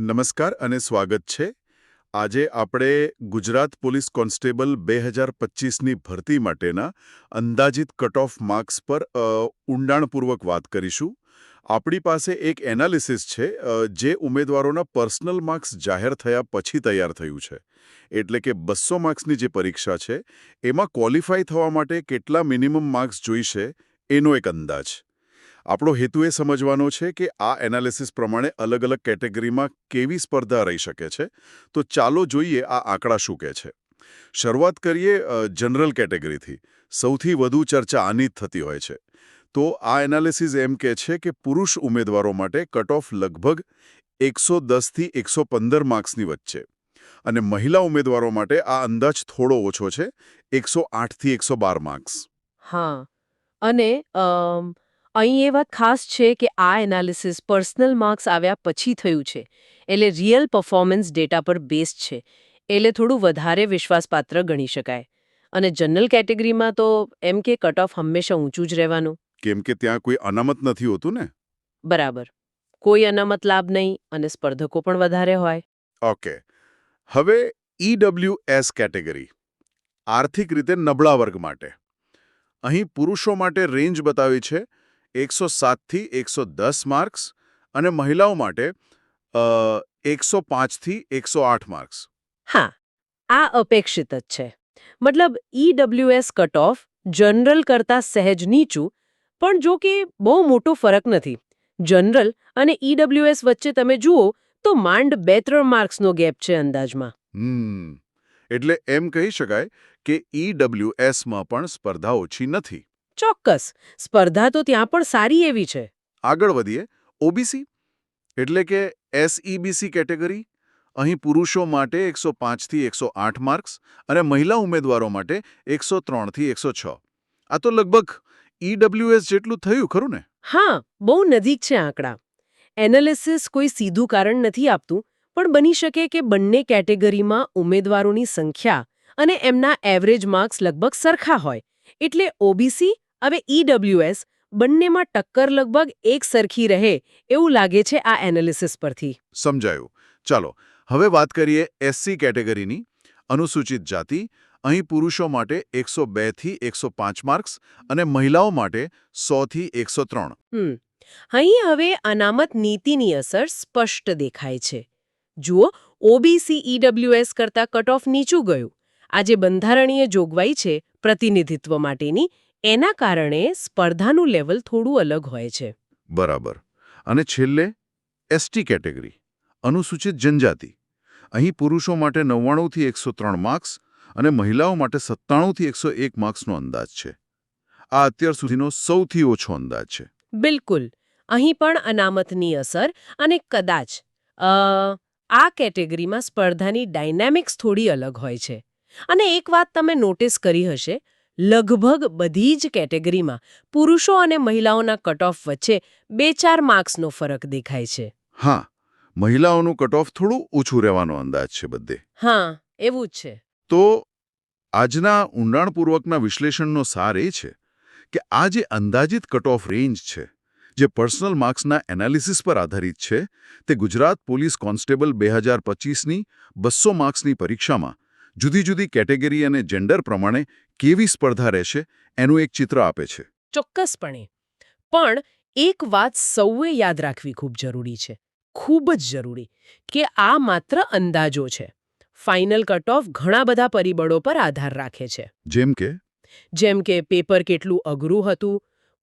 નમસ્કાર અને સ્વાગત છે. આજે આપણે ગુજરાત પોલીસ કોન્સ્ટેબલ બે હજાર પચીસની ભરતી માટેના અંદાજિત કટ ઓફ માર્ક્સ પર ઊંડાણપૂર્વક વાત કરીશું. આપણી પાસે એક એનાલિસિસ છે જે ઉમેદવારોના પર્સનલ માર્ક્સ જાહેર થયા પછી તૈયાર થયું છે. એટલે કે બસો માર્ક્સની જે પરીક્ષા છે, એમાં ક્વોલિફાય થવા માટે કેટલા મિનિમમ માર્ક્સ જોઈશે, એનો એક અંદાજ. આપણો હેતુ એ સમજવાનો છે કે આ એનાલિસિસ પ્રમાણે અલગ અલગ કેટેગરીમાં કેવી સ્પર્ધા રહી શકે છે. તો ચાલો જોઈએ આ આંકડા શું કહે છે. શરૂઆત કરીએ જનરલ કેટેગરીથી. સૌથી વધુ ચર્ચા આની જ થતી હોય છે. તો આ એનાલિસિસ એમ કહે છે કે પુરુષ ઉમેદવારો માટે કટ ઓફ લગભગ એકસો દસથી એકસો પંદર માર્ક્સની વચ્ચે. અને મહિલા ઉમેદવારો માટે આ અંદાજ થોડો ઓછો છે, એકસો આઠથી એકસો બાર માર્ક્સ. હા. અને અહીં એ વાત ખાસ છે કે આ એનાલિસિસ પર્સનલ માર્ક્સ આવ્યા પછી થયું છે. એટલે રિયલ પરફોર્મન્સ ડેટા પર બેસ્ડ છે. એટલે થોડું વધારે વિશ્વાસપાત્ર ગણી શકાય. અને જનરલ કેટેગરીમાં તો એમ કે કટ ઓફ હંમેશા ઊંચું જ રહેવાનું. કેમ કે ત્યાં કોઈ અનામત નથી હોતું ને? બરાબર. કોઈ અનામત લાભ નહીં અને સ્પર્ધકો પણ વધારે હોય. ઓકે. હવે ઈડબ્લ્યુએસ કેટેગરી. આર્થિક રીતે નબળા વર્ગ માટે. અહીં પુરુષો માટે રેન્જ બતાવી છે એકસો સાતથી એકસો દસ માર્ક્સ અને મહિલાઓ માટે એકસો પાંચથી એકસો આઠ માર્ક્સ. હા આ અપેક્ષિત જ છે. મતલબ ઈડબ્લ્યુએસ કટ ઓફ જનરલ કરતાં સહેજ નીચું પણ જો કે બહુ મોટો ફરક નથી. જનરલ અને ઈડબ્લ્યુએસ વચ્ચે તમે જુઓ તો માંડ બે ત્રણ માર્ક્સનો ગેપ છે અંદાજમાં. એટલે એમ કહી શકાય કે ઈડબ્લ્યુએસમાં પણ સ્પર્ધા ઓછી નથી. ચોક્કસ સ્પર્ધા તો ત્યાં પણ સારી એવી છે. આગળ વધીએ. ઓબીસી? એટલે કે એસઈબીસી કેટેગરી? અહીં પુરુષો માટે એકસો પાંચથી એકસો આઠ માર્ક્સ અને મહિલા ઉમેદવારો માટે એકસો ત્રણથી એકસો છ. આ તો લગભગ ઈડબ્લ્યુએસ જેટલું થયું ખરું ને? હા બહુ નજીક છે આંકડા. એનાલિસિસ કોઈ સીધું કારણ નથી આપતું પણ બની શકે કે બંને કેટેગરીમાં ઉમેદવારોની સંખ્યા અને એમના એવરેજ માર્ક્સ લગભગ સરખા હોય. એટલે ઓબીસી હવે ઈડબ્લ્યુએસ બંનેમાં ટક્કર લગભગ એક સરખી રહે એવું લાગે છે આ એનાલિસિસ પરથી. સમજાયું. ચાલો હવે વાત કરીએ એસસી કેટેગરીની. અનુસૂચિત જાતિ અહીં પુરુષો માટે એકસો બેથી એકસો માર્ક્સ અને મહિલાઓ માટે સોથી એકસો ત્રણ. અહીં હવે અનામત નીતિની અસર સ્પષ્ટ દેખાય છે. જુઓ ઓબીસી ઈડબ્લ્યુએસ કરતાં કટ ઓફ નીચું ગયું. આ જે બંધારણીય જોગવાઈ છે પ્રતિનિધિત્વ માટેની એના કારણે સ્પર્ધાનું લેવલ થોડું અલગ હોય છે. બરાબર. અને છેલ્લે એસટી કેટેગરી અનુસૂચિત જનજાતિ. અહીં પુરુષો માટે નવ્વાણુંથી એકસો ત્રણ માર્ક્સ અને મહિલાઓ માટે સત્તાણુંથી એકસો એક માર્ક્સનો અંદાજ છે. આ અત્યાર સુધીનો સૌથી ઓછો અંદાજ છે. બિલકુલ. અહીં પણ અનામતની અસર અને કદાચ આ કેટેગરીમાં સ્પર્ધાની ડાયનેમિક્સ થોડી અલગ હોય છે. અને એક વાત તમે નોટિસ કરી હશે લગભગ બધી જ કેટેગરીમાં પુરુષો અને મહિલાઓના કટ ઓફ વચ્ચે બે ચાર માર્ક્સનો ફરક દેખાય છે. હા મહિલાઓનું કટ ઓફ થોડું ઓછું રહેવાનો અંદાજ છે બધે. હા એવું જ છે. તો આજના ઊંડાણપૂર્વકના વિશ્લેષણનો સાર એ છે કે આ જે અંદાજિત કટ ઓફ રેન્જ છે જે પર્સનલ માર્ક્સના એનાલિસિસ પર આધારિત છે તે ગુજરાત પોલીસ કોન્સ્ટેબલ બે હજાર પચીસની બસો માર્ક્સની પરીક્ષામાં જુદી જુદી કેટેગરી અને જેન્ડર પ્રમાણે કેવી સ્પર્ધા રહેશે એનું એક ચિત્ર આપે છે. ચોક્કસપણે. પણ એક વાત સૌએ યાદ રાખવી ખૂબ જરૂરી છે ખૂબ જ જરૂરી કે આ માત્ર અંદાજો છે. ફાઇનલ કટ ઓફ ઘણા બધા પરિબળો પર આધાર રાખે છે. જેમ કે? જેમ કે પેપર કેટલું અઘરું હતું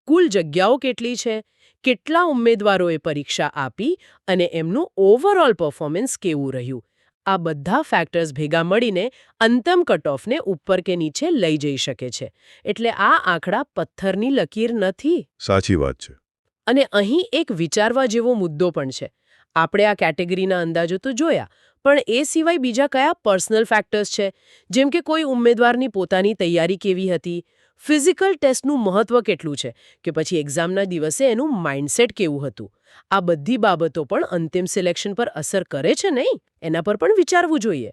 કુલ જગ્યાઓ કેટલી છે કેટલા ઉમેદવારોએ પરીક્ષા આપી અને એમનું ઓવરઓલ પરફોર્મન્સ કેવું રહ્યું આ બધા ફેક્ટર્સ ભેગા મળીને અંતમ કટઓફને ઉપર કે નીચે લઈ જઈ શકે છે. એટલે આ આંકડા પથ્થરની લકીર નથી. સાચી વાત છે. અને અહીં એક વિચારવા જેવો મુદ્દો પણ છે. આપણે આ કેટેગરીના અંદાજો તો જોયા પણ એ સિવાય બીજા કયા પર્સનલ ફેક્ટર્સ છે? જેમ કે કોઈ ઉમેદવારની પોતાની તૈયારી કેવી હતી? ફિઝિકલ ટેસ્ટનું મહત્વ કેટલું છે કે પછી એક્ઝામના દિવસે એનું માઇન્ડસેટ કેવું હતું? આ બધી બાબતો પણ અંતિમ સિલેક્શન પર અસર કરે છે નહીં? એના પર પણ વિચારવું જોઈએ.